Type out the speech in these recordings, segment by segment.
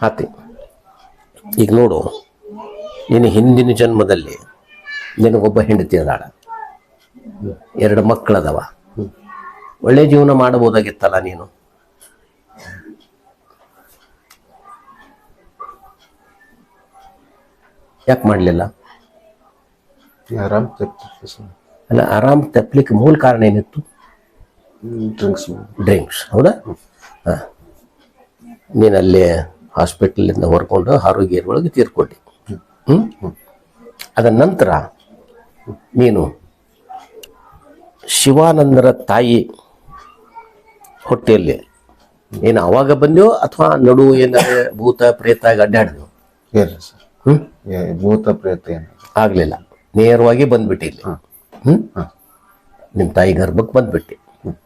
ಆತಿ ಈಗ ನೋಡು ನಿನ್ನ ಹಿಂದಿನ ಜನ್ಮದಲ್ಲಿ ನಿನಗೊಬ್ಬ ಹೆಂಡತಿ ಅದಾಳ. ಎರಡು ಮಕ್ಕಳದವ. ಒಳ್ಳೆ ಜೀವನ ಮಾಡಬಹುದಾಗಿತ್ತಲ್ಲ ನೀನು? ಯಾಕೆ ಮಾಡಲಿಲ್ಲ? ಆರಾಮ್ ಅಲ್ಲ ಆರಾಮ್ ತಪ್ಪಲಿಕ್ಕೆ ಮೂಲ ಕಾರಣ ಏನಿತ್ತು? ಡ್ರಿಂಕ್ಸ್ ಡ್ರಿಂಕ್ಸ್ ಹೌದಾ? ಹಾಂ. ನೀನಲ್ಲಿ ಅಲ್ಲಿ ಹಾಸ್ಪಿಟಲಿಂದ ಹೊರ್ಕೊಂಡು ಆರೋಗ್ಯ ಒಳಗೆ ತೀರ್ಕೊಡಿ. ಹ್ಞೂ ಅದ ನಂತರ ನೀನು ಶಿವಾನಂದರ ತಾಯಿ ಹೊಟ್ಟೆಯಲ್ಲಿ ಏನು ಅವಾಗ ಬಂದ್ಯೋ ಅಥವಾ ನಡು ಏನಾದ್ರೆ ಭೂತ ಪ್ರೇತ ಅಡ್ಡಾಡಿದ್ವು ಭೂತ ಪ್ರೇತ ಏನು ಆಗಲಿಲ್ಲ. ನೇರವಾಗಿ ಬಂದ್ಬಿಟ್ಟಿಲ್ಲ ಹ್ಞೂ ನಿಮ್ಮ ತಾಯಿ ಗರ್ಭಕ್ಕೆ ಬಂದ್ಬಿಟ್ಟೆ. ಹ್ಮ್,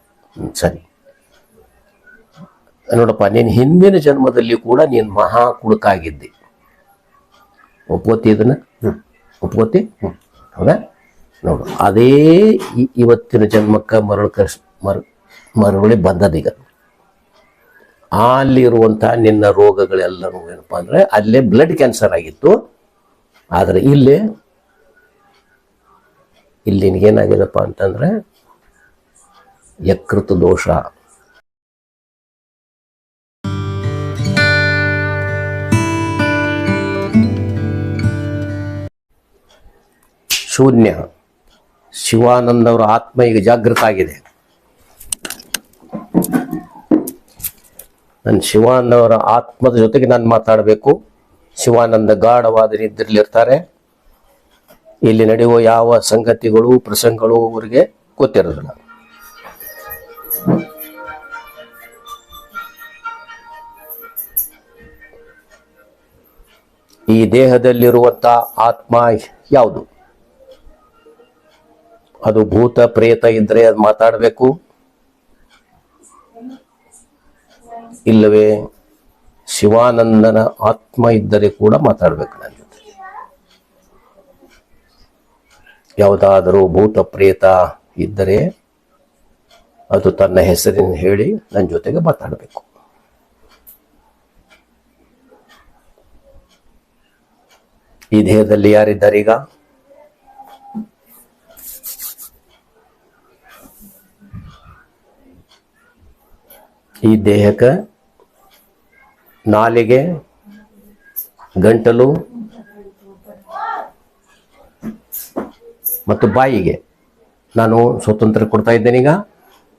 ಸರಿ. ನೋಡಪ್ಪ ನೀನು ಹಿಂದಿನ ಜನ್ಮದಲ್ಲಿ ಕೂಡ ನೀನು ಮಹಾ ಕುಡುಕಾಗಿದ್ದಿ. ಒಪ್ಪೋತಿ ಇದನ್ನ? ಒಪ್ಪೋತಿ ಹೌದಾ? ನೋಡು ಅದೇ ಇವತ್ತಿನ ಜನ್ಮಕ್ಕೆ ಮರಳು ಕರ್ಸ್ ಮರ ಮರಳಿ ಬಂದದೀಗ ಅಲ್ಲಿರುವಂಥ ನಿನ್ನ ರೋಗಗಳೆಲ್ಲನೂ ಏನಪ್ಪ ಅಂದರೆ ಅಲ್ಲೇ ಬ್ಲಡ್ ಕ್ಯಾನ್ಸರ್ ಆಗಿತ್ತು. ಆದರೆ ಇಲ್ಲಿ ಇಲ್ಲಿ ನಿನಗೇನಾಗಿದೆಪ್ಪ ಅಂತಂದ್ರೆ ಯಕೃತ ದೋಷ. ಶೂನ್ಯ. ಶಿವಾನಂದ ಅವರ ಆತ್ಮ ಈಗ ಜಾಗೃತ ಆಗಿದೆ. ನನ್ನ ಶಿವಾನಂದ ಅವರ ಆತ್ಮದ ಜೊತೆಗೆ ನಾನು ಮಾತಾಡಬೇಕು. ಶಿವಾನಂದ ಗಾಢವಾದ ನಿದ್ರೆಯಲ್ಲಿ ಇರ್ತಾರೆ. ಇಲ್ಲಿ ನಡೆಯುವ ಯಾವ ಸಂಗತಿಗಳು, ಪ್ರಸಂಗಗಳು ಅವರಿಗೆ ಗೊತ್ತಿರೋದಿಲ್ಲ. ಈ ದೇಹದಲ್ಲಿರುವಂತ ಆತ್ಮ ಯಾವುದು? ಅದು ಭೂತ, ಪ್ರೇತ ಇದ್ರೆ ಅದು ಮಾತಾಡಬೇಕು. ಇಲ್ಲವೇ ಶಿವಾನಂದನ ಆತ್ಮ ಇದ್ದರೆ ಕೂಡ ಮಾತಾಡಬೇಕು ನನ್ನ ಜೊತೆ. ಯಾವುದಾದರೂ ಭೂತ, ಪ್ರೇತ ಇದ್ದರೆ ಅದು ತನ್ನ ಹೆಸರಿನ ಹೇಳಿ ನನ್ನ ಜೊತೆಗೆ ಮಾತಾಡಬೇಕು. ಈ ದೇಹದಲ್ಲಿ ಯಾರಿದ್ದಾರೆ ಈ ದೇಹಕ್ಕೆ ನಾಲಿಗೆ, ಗಂಟಲು ಮತ್ತು ಬಾಯಿಗೆ. ನಾನು ಸ್ವತಂತ್ರ ಕೊಡ್ತಾ ಇದ್ದೇನೆ ಈಗ.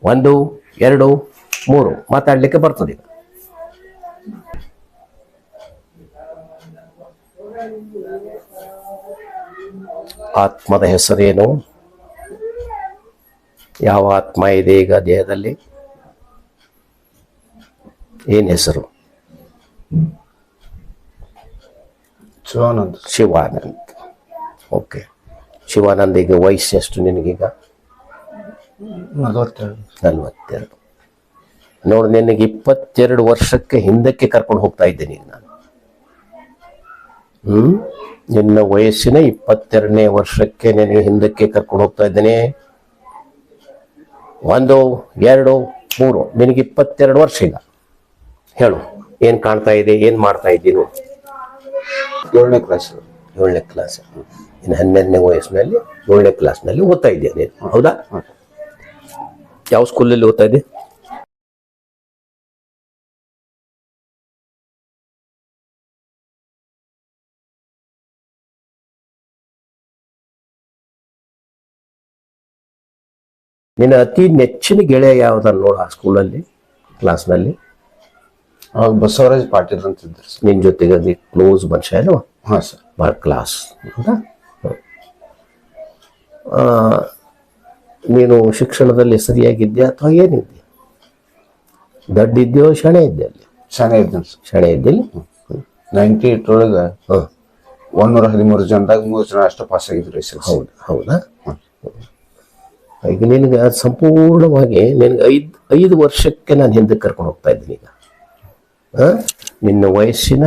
ಒಂದು, ಎರಡು, ಮೂರು. ಮಾತಾಡಲಿಕ್ಕೆ ಬರ್ತದೆ ಆತ್ಮದ ಹೆಸರೇನು? ಯಾವ ಆತ್ಮ ಇದೆ ಈಗ ದೇಹದಲ್ಲಿ? ಏನ್ ಹೆಸರು? ಶಿವಾನಂದ್. ಶಿವಾನಂದ್. ಓಕೆ. ಶಿವಾನಂದ್ ಈಗ ವಯಸ್ಸು ಎಷ್ಟು ನಿನಗೀಗ? ನಲವತ್ತೆರಡು. ನಲ್ವತ್ತೆರಡು. ನೋಡು ನಿನಗೆ ಇಪ್ಪತ್ತೆರಡು ವರ್ಷಕ್ಕೆ ಹಿಂದಕ್ಕೆ ಕರ್ಕೊಂಡು ಹೋಗ್ತಾ ಇದ್ದೇನೆ ಈಗ ನಾನು. ಹ್ಞೂ ನಿನ್ನ ವಯಸ್ಸಿನ ಇಪ್ಪತ್ತೆರಡನೇ ವರ್ಷಕ್ಕೆ ನಿನಗೆ ಹಿಂದಕ್ಕೆ ಕರ್ಕೊಂಡು ಹೋಗ್ತಾ ಇದ್ದೇನೆ. ಒಂದು ಎರಡು ಮೂರು. ನಿನಗೆ ಇಪ್ಪತ್ತೆರಡು ವರ್ಷ ಈಗ. ಹೇಳು ಏನ್ ಕಾಣ್ತಾ ಇದೆ ಏನ್ ಮಾಡ್ತಾ ಇದ್ದೀನಿ ಏಳನೇ ಕ್ಲಾಸ್ ಏಳನೇ ಕ್ಲಾಸ್ ಇನ್ನು ಹನ್ನೆರಡನೇ ವಯಸ್ಸಿನಲ್ಲಿ ಏಳನೇ ಕ್ಲಾಸ್ನಲ್ಲಿ ಓದ್ತಾ ಇದೆಯಾ ನೀನು? ಹೌದಾ? ಯಾವ ಸ್ಕೂಲಲ್ಲಿ ಓದ್ತಾ ಇದ್ದೆ ನಿನ್ನ ಅತಿ ನೆಚ್ಚಿನ ಗೆಳೆಯ ಯಾವ್ದನ್ನ ನೋಡು ಆ ಸ್ಕೂಲಲ್ಲಿ ಕ್ಲಾಸ್ನಲ್ಲಿ ಅವಾಗ ಬಸವರಾಜ್ ಪಾಟೀಲ್ ಅಂತ ಇದ್ರು ಸರ್. ನಿನ್ನ ಜೊತೆಗೆ ಅದು ಕ್ಲೋಸ್ ಮನುಷ್ಯ ಅಲ್ವಾ? ಹಾಂ ಸರ್. ಭಾಳ ಕ್ಲಾಸ್ ಹೌದಾ? ನೀನು ಶಿಕ್ಷಣದಲ್ಲಿ ಸರಿಯಾಗಿದ್ಯಾ ಅಥವಾ ಏನಿದ್ಯಾ? ದಡ್ಡಿದ್ಯೋ ಶಣೆ ಇದ್ದೆ ಅಲ್ಲಿ? ಚೆನ್ನಾಗಿ ಇದ್ದೀನಿ ಸರ್. ಶಣೆ ಇದ್ದಿಲ್ಲ ನೈಂಟಿ ಏಟ್ ಒಳಗೆ ಹಾಂ. ಒಂದೂರ ಹದಿಮೂರು ಜನದಾಗ ಮೂರು ಜನ ಅಷ್ಟು ಪಾಸ್ ಆಗಿದ್ರು ಸರ್ ಹೌದು ಹೌದಾ? ಈಗ ನಿನಗೆ ಅದು ಸಂಪೂರ್ಣವಾಗಿ ನಿನಗೆ ಐದು ಐದು ವರ್ಷಕ್ಕೆ ನಾನು ಹಿಂದಕ್ಕೆ ಕರ್ಕೊಂಡು ಹೋಗ್ತಾ ಇದ್ದೀನಿ ಈಗ? ನಿನ್ನ ವಯಸ್ಸಿನ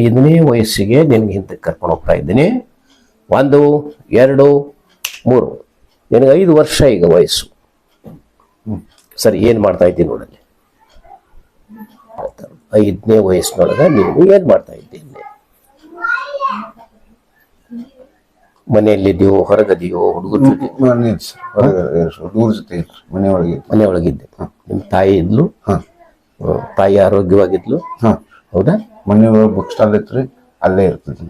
ಐದನೇ ವಯಸ್ಸಿಗೆ ನಿನಗೆ ಹಿಂದಕ್ಕೆ ಕರ್ಕೊಂಡು ಹೋಗ್ತಾ ಇದ್ದೀನಿ. ಒಂದು ಎರಡು ಮೂರು. ನಿನಗೆ ಐದು ವರ್ಷ ಈಗ ವಯಸ್ಸು. ಸರಿ ಏನು ಮಾಡ್ತಾ ಇದ್ದೀನಿ ನೋಡಲ್ಲಿ ಐದನೇ ವಯಸ್ಸಿನೊಳಗೆ ನೀವು ಏನು ಮಾಡ್ತಾ ಇದ್ದೀನಿ? ಮನೆಯಲ್ಲಿದ್ದೀವೋ ಹೊರಗದೆಯೋ ಹುಡುಗರ ಜೊತೆ? ಹುಡುಗರ ಜೊತೆ ಮನೆಯೊಳಗೆ ಮನೆಯೊಳಗಿದ್ದೆ ನಿಮ್ಮ ತಾಯಿ ಇದ್ಲು. ತಾಯಿ ಆರೋಗ್ಯವಾಗಿದ್ಲು? ಹಾ. ಹೌದಾ? ಮನೆ ಬುಕ್ ಸ್ಟಾಲ್ ಇತ್ರಿ ಅಲ್ಲೇ ಇರ್ತಿದ್ರಿ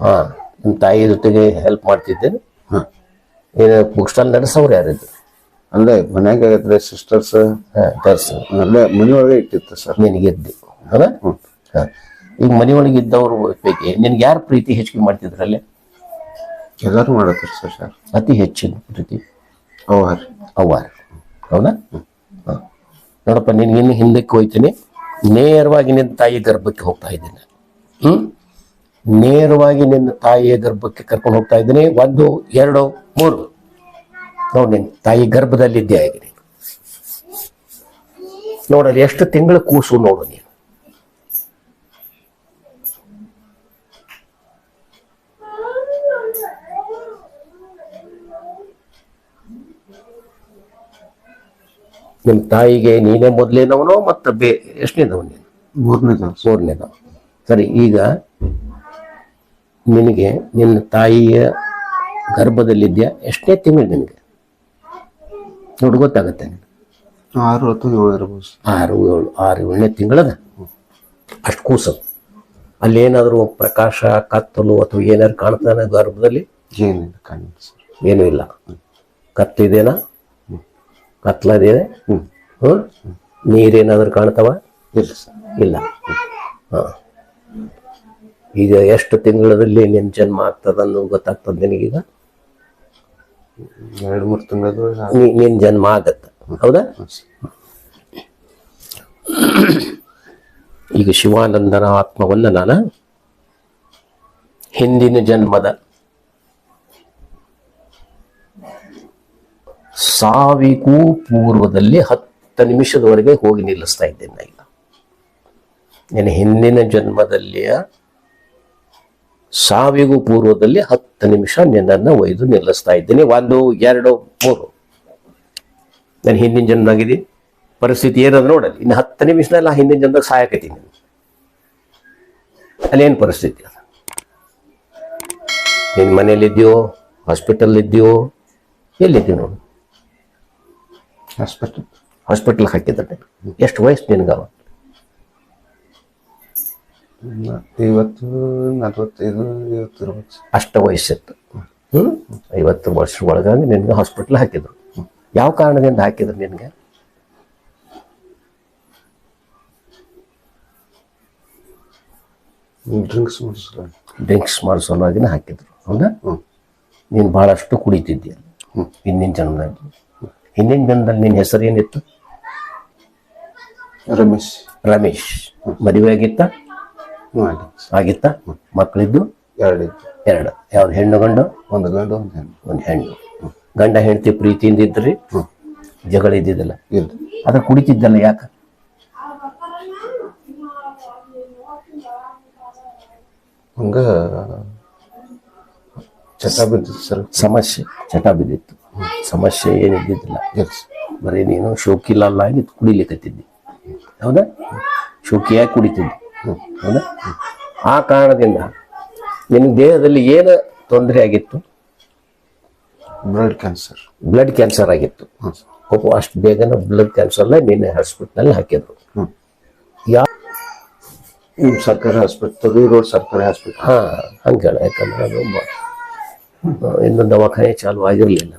ಹಾ ನಿಮ್ಮ ತಾಯಿ ಜೊತೆಗೆ ಹೆಲ್ಪ್ ಮಾಡ್ತಿದ್ದೆ. ಹಾ. ಏನು ಬುಕ್ ಸ್ಟಾಲ್ ನಡೆಸೋರು ಯಾರಿದ್ರು? ಅಲ್ಲೇ ಮನ್ಯಾಗ ಇದ್ರೆ ಸಿಸ್ಟರ್ಸ್ ಹಾ ತರ್ಸು ಅಲ್ಲೇ ಮನೆ ಒಳಗೆ ಇಟ್ಟಿತ್ತು ಸರ್ ನಿನಗೆದ್ದೆ. ಹೌದಾ. ಹಾ. ಈಗ ಮನೆಯೊಳಗೆ ಇದ್ದವ್ರು ಪೈಕಿ ನಿನ್ಗೆ ಯಾರು ಪ್ರೀತಿ ಹೆಚ್ಚಿಗೆ ಮಾಡ್ತಿದ್ರಲ್ಲಿ ಎಲ್ಲರೂ ಮಾಡತ್ತಾರೆ ಸರ್ ಸರ್ ಅತಿ ಹೆಚ್ಚಿನ ಪ್ರೀತಿ. ಅವ ರೀ ಅವ್ವಾರ. ಹೌದಾ. ನೋಡಪ್ಪ ನಿನ್ಗಿನ್ನು ಹಿಂದಕ್ಕೆ ಹೋಯ್ತೀನಿ. ನೇರವಾಗಿ ನಿನ್ನ ತಾಯಿ ಗರ್ಭಕ್ಕೆ ಹೋಗ್ತಾ ಇದ್ದೀನಿ. ಹ್ಮ್? ನೇರವಾಗಿ ನಿನ್ನ ತಾಯಿಯ ಗರ್ಭಕ್ಕೆ ಕರ್ಕೊಂಡು ಹೋಗ್ತಾ ಇದ್ದೀನಿ. ಒಂದು, ಎರಡು, ಮೂರು. ನೋಡಿ, ನಿನ್ನ ತಾಯಿ ಗರ್ಭದಲ್ಲಿದ್ದೆ ಆಗಿ ನೀನು ನೋಡಲ್ಲಿ ಎಷ್ಟು ತಿಂಗಳ ಕೂಸು ನೋಡು ನೀನು. ನಿಮ್ಮ ತಾಯಿಗೆ ನೀನೇ ಮೊದಲೇನವನೋ ಮತ್ತು ಬೇ ಎಷ್ಟನೇದವ ನೀನು? ಮೂರನೇದ ದಿವಸ ಮೂರನೇದವ. ಸರಿ ಈಗ ನಿನಗೆ ನಿನ್ನ ತಾಯಿಯ ಗರ್ಭದಲ್ಲಿದ್ಯಾ? ಎಷ್ಟನೇ ತಿಂಗಳು ನಿನಗೆ? ನೋಡಿ ಗೊತ್ತಾಗತ್ತೆ ನಿನ್ಗೆ. ಆರು ಅಥವಾ ಏಳು ಇರ್ಬೋದು. ಆರು ಏಳು ಆರು ಏಳನೇ ತಿಂಗಳದ? ಅಷ್ಟು ಕೂಸು. ಅಲ್ಲೇನಾದರೂ ಪ್ರಕಾಶ ಕತ್ತಲು ಅಥವಾ ಏನಾದ್ರು ಕಾಣ್ತಾನೆ ಗರ್ಭದಲ್ಲಿ? ಏನಿಲ್ಲ ಕಾಣಿಲ್ಲ ಏನೂ ಇಲ್ಲ. ಕತ್ತಲಿದೇನಾ? ಕತ್ಲದೇನೆ ಹ್ಞೂ ನೀರೇನಾದರೂ ಕಾಣ್ತಾವ? ಇಲ್ಲ ಹ ಇಲ್ಲ. ಹಾಂ. ಈಗ ಎಷ್ಟು ತಿಂಗಳಲ್ಲಿ ನಿನ್ನ ಜನ್ಮ ಆಗ್ತದ ಅನ್ನೋ ಗೊತ್ತಾಗ್ತದೆ ನಿನಗೀಗ? ಎರಡು ಮೂರು ತಿಂಗಳು ನೀ ನಿನ್ನ ಜನ್ಮ ಆಗತ್ತ. ಹೌದಾ? ಈಗ ಶಿವಾನಂದನ ಆತ್ಮವನ್ನ ನಾನು ಹಿಂದಿನ ಜನ್ಮದ ಸಾವಿಗೂ ಪೂರ್ವದಲ್ಲಿ ಹತ್ತು ನಿಮಿಷದವರೆಗೆ ಹೋಗಿ ನಿಲ್ಲಿಸ್ತಾ ಇದ್ದೇನೆ ಈಗ. ನಿನ್ನ ಹಿಂದಿನ ಜನ್ಮದಲ್ಲಿಯ ಸಾವಿಗೂ ಪೂರ್ವದಲ್ಲಿ ಹತ್ತು ನಿಮಿಷ ನಿನ್ನನ್ನು ಒಯ್ದು ನಿಲ್ಲಿಸ್ತಾ ಇದ್ದೀನಿ. ಒಂದು, ಎರಡು, ಮೂರು. ನಾನು ಹಿಂದಿನ ಜನ್ಮದಾಗಿದೆ ಪರಿಸ್ಥಿತಿ ಏನದು ನೋಡಲಿ ಇನ್ನು ಹತ್ತು ನಿಮಿಷದಲ್ಲಿ ಆ ಹಿಂದಿನ ಜನ್ಮದಾಗ ಸಾಯಕೈತೀನಿ ನಾನು. ಅಲ್ಲೇನು ಪರಿಸ್ಥಿತಿ ಅದು? ನಿನ್ನ ಮನೇಲಿದ್ಯೋ ಹಾಸ್ಪಿಟಲ್ ಇದ್ಯೋ ಎಲ್ಲಿದ್ದೀವಿ ನೋಡು? ಹಾಸ್ಪಿಟಲ್ ಹಾಸ್ಪಿಟಲ್ ಎಷ್ಟು ವಯಸ್ಸು ನಿನಗವ ಐವತ್ತು ನಲ್ವತ್ತೈದು ಇರ್ಬೇಕು ಸರ್. ಅಷ್ಟ ವಯಸ್ಸಿತ್ತು. ಹ್ಞೂ ಐವತ್ತು ವರ್ಷ ಒಳಗಾಗಿ ನಿನಗೆ ಹಾಸ್ಪಿಟ್ಲ್ ಹಾಕಿದ್ರು. ಯಾವ ಕಾರಣದಿಂದ ಹಾಕಿದ್ರು ನಿನಗೆ? ಡ್ರಿಂಕ್ಸ್ ಮಾಡಿಸೋ ಡ್ರಿಂಕ್ಸ್ ಮಾಡೋ ಸಲುವಾಗಿನ ಹಾಕಿದ್ರು. ಹೌದಾ? ಹ್ಞೂ ನೀನು ಭಾಳಷ್ಟು ಕುಡಿತಿದ್ದೀಯ ಹ್ಞೂ ಹಿಂದಿನ ಜನ್ಮದಲ್ಲಿ. ಹಿಂದಿನ ದಿನದಲ್ಲಿ ನಿನ್ನ ಹೆಸರು ಏನಿತ್ತು? ರಮೇಶ್. ರಮೇಶ್. ಮದುವೆ ಆಗಿತ್ತ. ಆಗಿತ್ತ? ಮಕ್ಕಳಿದ್ದು ಎರಡು. ಎರಡು. ಯಾವ ಹೆಣ್ಣು ಗಂಡು? ಒಂದು ಗಂಡು ಒಂದು ಹೆಣ್ಣು. ಒಂದು ಹೆಣ್ಣು. ಗಂಡ ಹೆಂಡತಿ ಪ್ರೀತಿಯಿಂದ ಇದ್ರಿ? ಜಗಳ ಇದ್ದಿದ್ದಲ್ಲ? ಅದ್ರ ಕುಡಿತಿದ್ದಲ್ಲ ಯಾಕೆ? ಹಂಗ ಚಟ ಬಿದ್ದಿತ್ತು ಸರ್. ಸಮಸ್ಯೆ ಚಟ ಬಿದ್ದಿತ್ತು. ಸಮಸ್ಯೆ ಏನಿದ್ದಿದ್ದಿಲ್ಲ. ಇದ್ದಿದ್ದಿಲ್ಲ. ಬರೀ ನೀನು ಶೋಕಿಲಲ್ಲ ಆಗಿ ಕುಡಿಲಿಕ್ಕತ್ತಿದ್ದಿ ಹೌದಾ? ಶೋಕಿಯಾಗಿ ಕುಡಿತಿದ್ದಿ? ಹೌದಾ? ಆ ಕಾರಣದಿಂದ ನಿನ್ನ ದೇಹದಲ್ಲಿ ಏನು ತೊಂದರೆ ಆಗಿತ್ತು? Blood cancer. ಬ್ಲಡ್ ಕ್ಯಾನ್ಸರ್ ಆಗಿತ್ತು. ಹ್ಞೂ ಪಾಪ ಅಷ್ಟು ಬೇಗನೆ ಬ್ಲಡ್ ಕ್ಯಾನ್ಸರ್ನ ನಿನ್ನೆ ಹಾಸ್ಪಿಟ್ಲಲ್ಲಿ ಹಾಕಿದ್ರು. ಹ್ಞೂ ಯಾ ಹ್ಞೂ ಸರ್ಕಾರಿ ಹಾಸ್ಪಿಟಲ್ ರೋಡ್ ಸರ್ಕಾರಿ ಹಾಸ್ಪಿಟ್ಲ್. ಹಾ ಹಂಗೆ ಯಾಕಂದ್ರೆ ಅದು ಇನ್ನು ದವಾಖಾನೆ ಚಾಲು ಆಗಿರಲಿಲ್ಲ.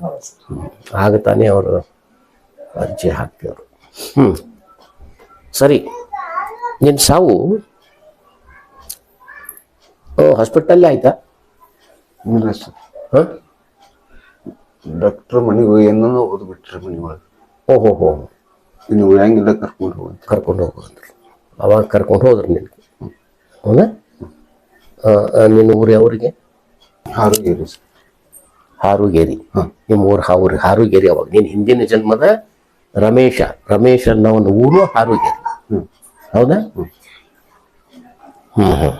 ಆಗ ತಾನೇ ಅವರು ಅರ್ಜಿ ಹಾಕ್ತಿದ್ರು. ಹ್ಞೂ ಸರಿ. ನಿನ್ನ ಸಾವು? ಹಾಸ್ಪಿಟಲ್ಲೇ ಆಯ್ತಾ? ಇಲ್ಲ ಸರ್. ಹಾಂ? ಡಾಕ್ಟ್ರ್ ಮನೆಗೆ ಹೋಗಿ ಏನೋ ಓದ್ಬಿಟ್ರಿ ಮನೆ ಒಳಗೆ ಓಹೋ ಹೋ ಇನ್ನು ಉಳಿಯಂಗಿಲ್ಲ ಕರ್ಕೊಂಡು ಹೋಗ ಕರ್ಕೊಂಡು ಹೋಗು ಅಂದ್ರು ಅವಾಗ ಕರ್ಕೊಂಡು ಹೋದ್ರು ನಿನಗೆ. ಹೌದಾ? ನಿನ್ನ ಊರು ಯಾವ್ರಿಗೆ? ಆರೋಗ್ಯ ಸರ್. ಹಾರುಗೇರಿ. ನಿಮ್ಮ ಊರು ಹಾವು ಹಾರುಗೇರಿ ಅವಾಗ. ನೀನು ಹಿಂದಿನ ಜನ್ಮದ ರಮೇಶ. ರಮೇಶ ಅನ್ನೋ ಒಂದು ಊರು ಹಾರುಗೇರಿ. ಹೌದಾ? ಹ್ಞೂ ಹ್ಞೂ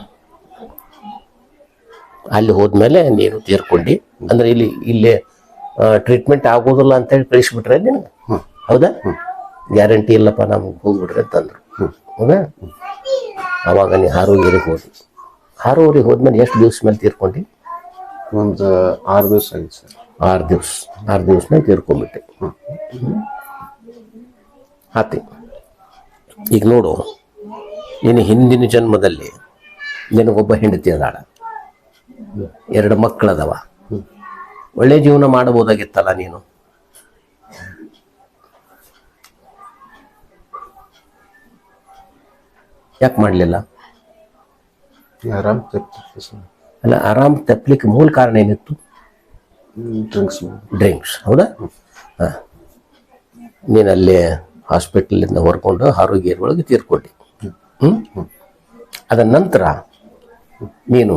ಅಲ್ಲಿ ಹೋದ್ಮೇಲೆ ನೀನು ತೀರ್ಕೊಂಡು ಅಂದ್ರೆ ಇಲ್ಲಿ ಇಲ್ಲಿ ಟ್ರೀಟ್ಮೆಂಟ್ ಆಗೋದಿಲ್ಲ ಅಂತೇಳಿ ಕಳಿಸ್ಬಿಟ್ರೆ ನಿನಗೆ? ಹೌದಾ? ಗ್ಯಾರಂಟಿ ಇಲ್ಲಪ್ಪ ನಮ್ಗೆ ಅಂತಂದ್ರು. ಹ್ಞೂ ಹೌದಾ? ಅವಾಗ ನೀ ಹಾರೋಗಿರಿಗೆ ಹೋದ್ವಿ ಹಾರೂರಿಗೆ ಹೋದ್ಮೇಲೆ ಎಷ್ಟು ದಿವ್ಸ ಮೇಲೆ ತೀರ್ಕೊಂಡಿ? ಒಂದು ಆರು ದಿವಸ ಆಗಿತ್ತು ಸರ್. ಆರು ದಿವ್ಸ ಆರು ದಿವಸನೇ ತೀರ್ಕೊಂಡ್ಬಿಟ್ಟೆ ಆತಿ ಈಗ ನೋಡು ನಿನ್ನ ಹಿಂದಿನ ಜನ್ಮದಲ್ಲಿ ನಿನಗೊಬ್ಬ ಹೆಂಡತಿ ಅದಾಳ? ಎರಡು ಮಕ್ಕಳದವ. ಒಳ್ಳೆ ಜೀವನ ಮಾಡಬಹುದಾಗಿತ್ತಲ್ಲ ನೀನು? ಯಾಕೆ ಮಾಡಲಿಲ್ಲ? ಆರಾಮ್ ಅಲ್ಲ ಆರಾಮ್ ತಪ್ಪಲಿಕ್ಕೆ ಮೂಲ ಕಾರಣ ಏನಿತ್ತು? ಡ್ರಿಂಕ್ಸ್ ಡ್ರಿಂಕ್ಸ್ ಹೌದಾ? ಹಾಂ. ನೀನು ಅಲ್ಲಿ ಹಾಸ್ಪಿಟ್ಲಿಂದ ಹೊರ್ಕೊಂಡು ಆರೋಗ್ಯ ಒಳಗೆ ತೀರ್ಕೊಂಡಿ. ಹ್ಞೂ ಅದ ನಂತರ ನೀನು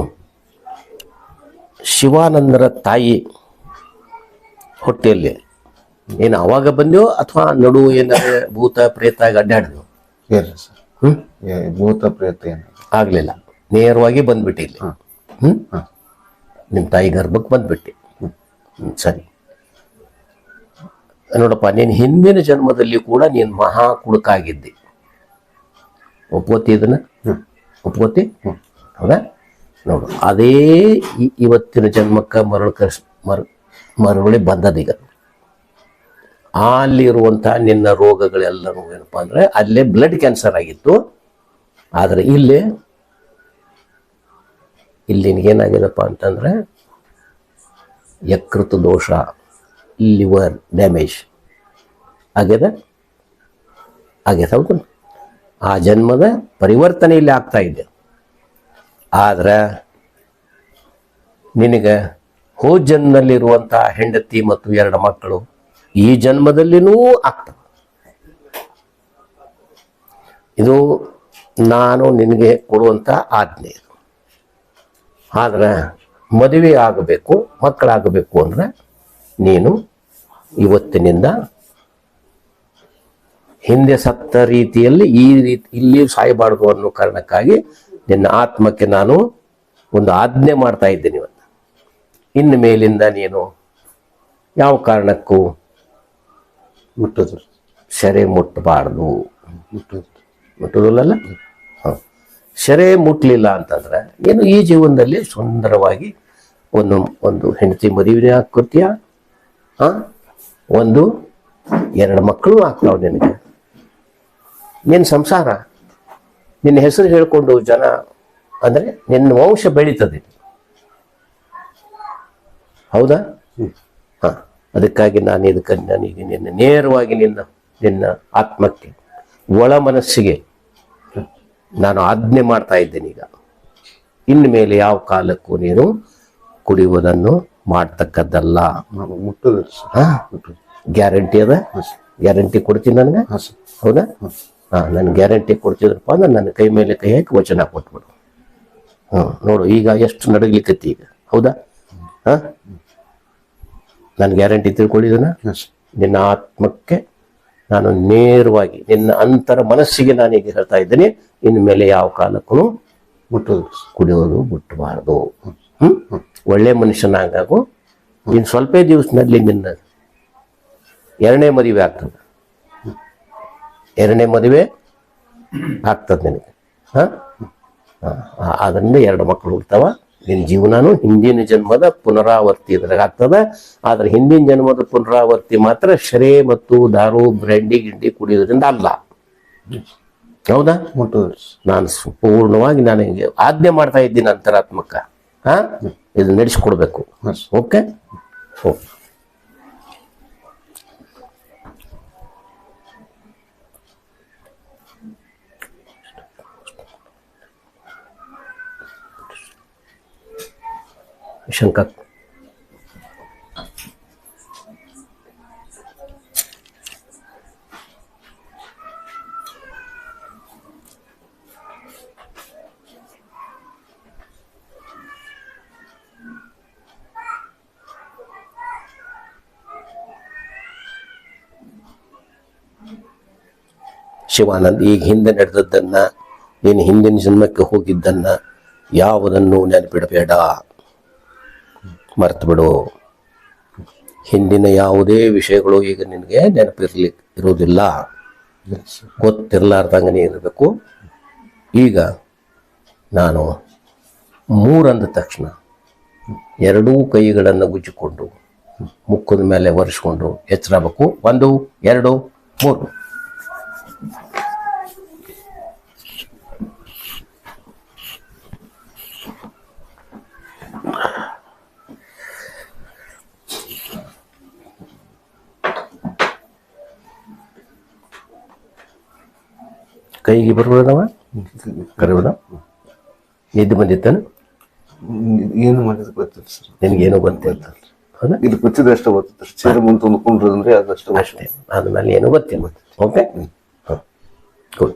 ಶಿವಾನಂದರ ತಾಯಿ ಹೊಟ್ಟೆಯಲ್ಲಿ ಏನು ಅವಾಗ ಬಂದೆಯೋ ಅಥವಾ ನಡು ಏನಾದ್ರೆ ಭೂತ ಪ್ರೇತ ಅಡ್ಡಾಡಿದ್ವು ಭೂತ ಪ್ರೇತ ಏನು ಆಗಲಿಲ್ಲ. ನೇರವಾಗಿ ಬಂದ್ಬಿಟ್ಟಿಲ್ಲ ಹ್ಞೂ ನಿಮ್ಮ ತಾಯಿ ಗರ್ಭಕ್ಕೆ ಬಂದುಬಿಟ್ಟೆ. ಹ್ಞೂ ಸರಿ. ನೋಡಪ್ಪ ನೀನು ಹಿಂದಿನ ಜನ್ಮದಲ್ಲಿ ಕೂಡ ನೀನು ಮಹಾ ಕುಡುಕಾಗಿದ್ದೆ. ಒಪ್ಕೋತಿ ಇದನ್ನ? ಹ್ಞೂ ಒಪ್ಕೋತಿ? ಹ್ಮ್. ಹೌದಾ? ನೋಡು ಅದೇ ಇವತ್ತಿನ ಜನ್ಮಕ್ಕೆ ಮರಳು ಕಸ್ ಮರ ಮರಳಿ ಬಂದದೀಗ ಅಲ್ಲಿರುವಂಥ ನಿನ್ನ ರೋಗಗಳೆಲ್ಲನೂ ಏನಪ್ಪ ಅಂದರೆ ಅಲ್ಲೇ ಬ್ಲಡ್ ಕ್ಯಾನ್ಸರ್ ಆಗಿತ್ತು. ಆದರೆ ಇಲ್ಲಿ ಇಲ್ಲಿ ಏನಾಗಿದೆಪ್ಪ ಅಂತಂದರೆ ಯಕೃತ ದೋಷ, ಲಿವರ್ ಡ್ಯಾಮೇಜ್. ಆಗ್ಯದ ಆಗ್ಯದ ಹೌದು ಆ ಜನ್ಮದ ಪರಿವರ್ತನೆ ಇಲ್ಲಿ ಆಗ್ತಾ ಇದೆ. ಆದ್ರೆ ನಿನಗೆ ಹೋ ಜನ್ಮದಲ್ಲಿರುವಂಥ ಹೆಂಡತಿ ಮತ್ತು ಎರಡು ಮಕ್ಕಳು ಈ ಜನ್ಮದಲ್ಲಿನೂ ಆಗ್ತವೆ. ಇದು ನಾನು ನಿನಗೆ ಕೊಡುವಂಥ ಆಜ್ಞೆ. ಆದ್ರೆ ಮದುವೆ ಆಗಬೇಕು ಮಕ್ಕಳಾಗಬೇಕು ಅಂದ್ರೆ ನೀನು ಇವತ್ತಿನಿಂದ ಹಿಂದೆ ಸತ್ತ ರೀತಿಯಲ್ಲಿ ಈ ರೀತಿ ಇಲ್ಲಿ ಸಾಯಬಾರ್ದು ಅನ್ನೋ ಕಾರಣಕ್ಕಾಗಿ ನಿನ್ನ ಆತ್ಮಕ್ಕೆ ನಾನು ಒಂದು ಆಜ್ಞೆ ಮಾಡ್ತಾ ಇದ್ದೀನಿ ಇವತ್ತು. ಇನ್ನು ಮೇಲಿಂದ ನೀನು ಯಾವ ಕಾರಣಕ್ಕೂ ಮುಟ್ಟೋದು ಸೆರೆ ಮುಟ್ಟಬಾರ್ದು ಮುಟ್ಟೋದು ಹೌದು ಹಾಂ. ಸೆರೆ ಮುಟ್ಲಿಲ್ಲ ಅಂತಂದ್ರೆ ಏನು ಈ ಜೀವನದಲ್ಲಿ ಸುಂದರವಾಗಿ ಒಂದು ಒಂದು ಹೆಂಡತಿ ಮದುವೆ ಹಾಕೋತೀಯ ಹಾಂ ಒಂದು ಎರಡು ಮಕ್ಕಳು ಆಗ್ತಾವೆ ನಿನಗೆ. ನಿನ್ನ ಸಂಸಾರ ನಿನ್ನ ಹೆಸರು ಹೇಳ್ಕೊಂಡು ಜನ ಅಂದರೆ ನಿನ್ನ ವಂಶ ಬೆಳೀತದೆ. ಹೌದಾ? ಹಾಂ. ಅದಕ್ಕಾಗಿ ನಾನು ಇದಕ್ಕೆ ನನಗೆ ನಿನ್ನ ನೇರವಾಗಿ ನಿನ್ನ ನಿನ್ನ ಆತ್ಮಕ್ಕೆ ಒಳ ಮನಸ್ಸಿಗೆ ನಾನು ಆಜ್ಞೆ ಮಾಡ್ತಾ ಇದ್ದೇನೆ ಈಗ. ಇನ್ನು ಮೇಲೆ ಯಾವ ಕಾಲಕ್ಕೂ ನೀನು ಕುಡಿಯುವುದನ್ನು ಮಾಡ್ತಕ್ಕದ್ದಲ್ಲ. ಮುಟ್ಟುದು. ಹಾ ಗ್ಯಾರಂಟಿ ಅದ? ಹಾಂ ಗ್ಯಾರಂಟಿ ಕೊಡ್ತೀನಿ ನನಗೆ? ಹಾಂ ಹೌದಾ? ಹಾಂ ನಾನು ಗ್ಯಾರಂಟಿ ಕೊಡ್ತಿದ್ರಪ್ಪ ಅಂದ್ರೆ ನನ್ನ ಕೈ ಮೇಲೆ ಕೈ ಹಾಕಿ ವಚನ ಕೊಟ್ಬಿಡು. ಹ್ಞೂ ನೋಡು ಈಗ ಎಷ್ಟು ನಡಗ್ಲಿಕ್ಕತ್ತಿ ಈಗ? ಹೌದಾ? ಹಾಂ? ನಾನು ಗ್ಯಾರಂಟಿ ತಿಳ್ಕೊಳ್ಳಿದನ ಹಾಂ ನಿನ್ನ ಆತ್ಮಕ್ಕೆ ನಾನು ನೇರವಾಗಿ ನಿನ್ನ ಅಂತರ ಮನಸ್ಸಿಗೆ ನಾನೀಗ ಹೇಳ್ತಾ ಇದ್ದೇನೆ. ಇನ್ನು ಮೇಲೆ ಯಾವ ಕಾಲಕ್ಕೂ ಮುಟ್ಟೋದು ಕುಡಿಯೋದು ಬಿಟ್ಟಬಾರ್ದು ಹ್ಮ್? ಒಳ್ಳೆ ಮನುಷ್ಯನಾಗಾಗು ನೀನು ಸ್ವಲ್ಪ ದಿವಸದಲ್ಲಿ ನಿನ್ನ ಎರಡನೇ ಮದುವೆ ಆಗ್ತದೆ. ಎರಡನೇ ಮದುವೆ ಆಗ್ತದೆ ನಿನಗೆ. ಹಾಂ? ಅದರಿಂದ ಎರಡು ಮಕ್ಕಳು ಹುಡ್ತಾವ ನಿನ್ನ ಜೀವನನು ಹಿಂದಿನ ಜನ್ಮದ ಪುನರಾವರ್ತಿ ಇದ್ರಾಗ್ತದ. ಆಗ್ತದೆ ಆದ್ರೆ ಹಿಂದಿನ ಜನ್ಮದ ಪುನರಾವರ್ತಿ ಮಾತ್ರ ಶರೇ ಮತ್ತು ದಾರು ಬ್ರ್ಯಾಂಡಿ ಗಿಂಡಿ ಕುಡಿಯೋದ್ರಿಂದ ಅಲ್ಲ. ಹೌದಾ? ನಾನು ಸಂಪೂರ್ಣವಾಗಿ ನಾನು ಹಿಂಗೆ ಆಜ್ಞೆ ಮಾಡ್ತಾ ಇದ್ದೀನಿ ಅಂತರಾತ್ಮಕ. ಹಾ? ಇದು ನಡೆಸ್ಕೊಡ್ಬೇಕು. ಓಕೆ? ಓಕೆ. ಶಂಕ ಶಿವಾನಂದ್ ಈಗ ಹಿಂದೆ ನಡೆದದ್ದನ್ನ ನೀನು ಹಿಂದಿನ ಜನ್ಮಕ್ಕೆ ಹೋಗಿದ್ದನ್ನ ಯಾವುದನ್ನು ನೆನಪಿಡಬೇಡ. ಮರ್ತು ಬಿಡು ಹಿಂದಿನ ಯಾವುದೇ ವಿಷಯಗಳು ಈಗ ನಿನಗೆ ನೆನಪಿರ್ಲಿಕ್ಕೆ ಇರೋದಿಲ್ಲ ಗೊತ್ತಿರಲಾರ್ದಂಗೆ ಇರಬೇಕು. ಈಗ ನಾನು ಮೂರಂದ ತಕ್ಷಣ ಎರಡೂ ಕೈಗಳನ್ನು ಗುಜ್ಜಿಕೊಂಡು ಮುಖದ ಮೇಲೆ ಒರೆಸ್ಕೊಂಡು ಎಚ್ಚರಬೇಕು ಒಂದು, ಎರಡು, ಮೂರು. ಕೈಗೆ ಬರ್ಬೋದವ? ಕರಿಬೋದ? ನಿದ್ದೆ ಬಂದಿತ್ತಾನ ಏನು ಮಾಡಿದ್ ಗೊತ್ತಿಲ್ಲ ಸರ್. ನಿನಗೇನೋ ಗೊತ್ತಿಲ್ಲ. ಹೌದಾ? ಇದು ಕೂತಿದ್ದು ಅಷ್ಟೇ ಗೊತ್ತಿತ್ತು ಚೇರ್ ಮುಂದೆ ತಂದುಕೊಂಡ್ರೆ ಅದಷ್ಟು ಅಷ್ಟೇ ಆದ್ಮೇಲೆ ಏನೂ ಗೊತ್ತಿಲ್ಲ. Okay good